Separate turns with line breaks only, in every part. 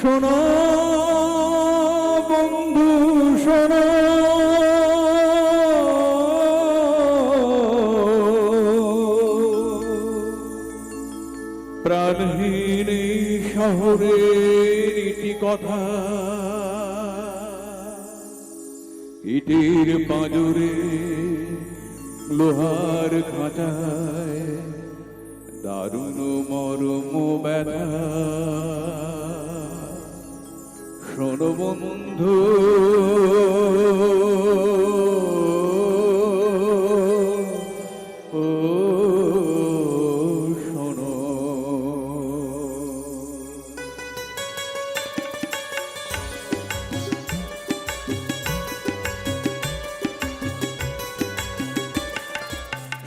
শোনো বন্ধু শোনো। প্রাণহীন শহরের ইটি কথা ইটির পাঁজরে লোহার খাঁচায় দারুণ মরম ব্যথা। বন্ধু।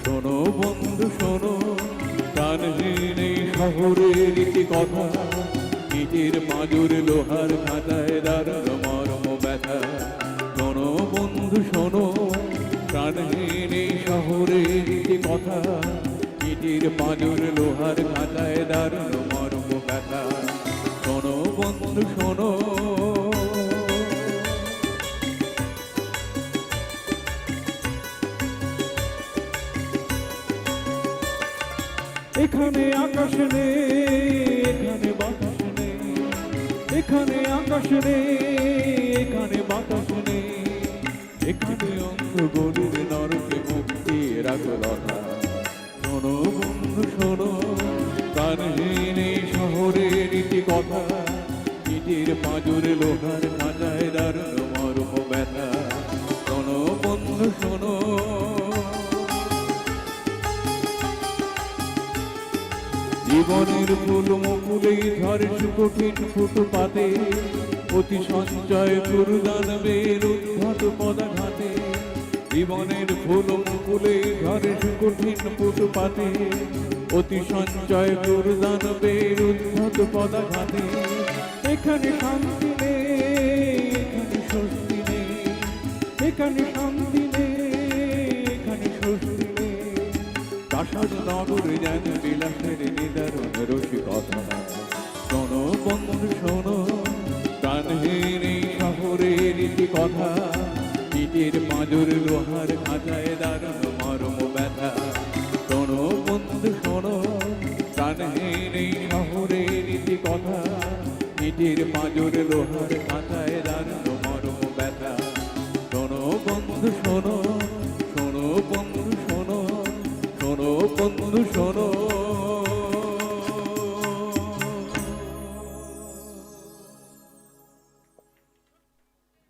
শোনো। বন্ধু শোনো। প্রাণহীন এই শহরের কথা। নিজের মাজুর লোহার খাতায় দারুণ মরম ব্যথা। শোনো বন্ধু, শোনো, প্রাণহীন এই একটি কথা। নিজের মাজুর লোহার খাতায় দারুণ মরম ব্যথা। শোনো বন্ধু, শোনো। এখানে আকাশ নেই। এখানে আকাশ নেই, এখানে বাতাস নেই। এখানে অন্ধ গলির নরকে মুক্তি রাগলতা শোনো বন্ধু, শোনো এই শহরের ইতি কথা ইটির পাঁজরে লোহার দারুণ মর্ম ব্যথা শোনো বন্ধু, শোনো জীবনের ফুল মুকুলেই ঝরে সুকঠিন ফুটপাতে, অতি সঞ্চয় দুর্দানবের উদ্ভট পদাঘাতে। জীবনের ফুল মুকুলে ঝরে সুকঠিন ফুটপাতে, অতি সঞ্চয় দুর্দানবের উদ্ভট পদাঘাতে। এখানে শান্তি নেই স্বস্তি নেই, এখানে শান্তি নেই, এখানে স্বস্তি নেই। প্রাসাদ নগর যেন বিলাসের ইতি কথা, ইটের পাঁজর লোহার খাঁচায় দারুণ মরম ব্যথা। শোনো বন্ধু, শোনো প্রাণহীন এই কথা, ইটের মাজুর লোহার খাঁচায় দারুণ মরম ব্যথা। শোনো বন্ধু, শোনো শোনো বন্ধু, শোনো শোনো বন্ধু, শোনো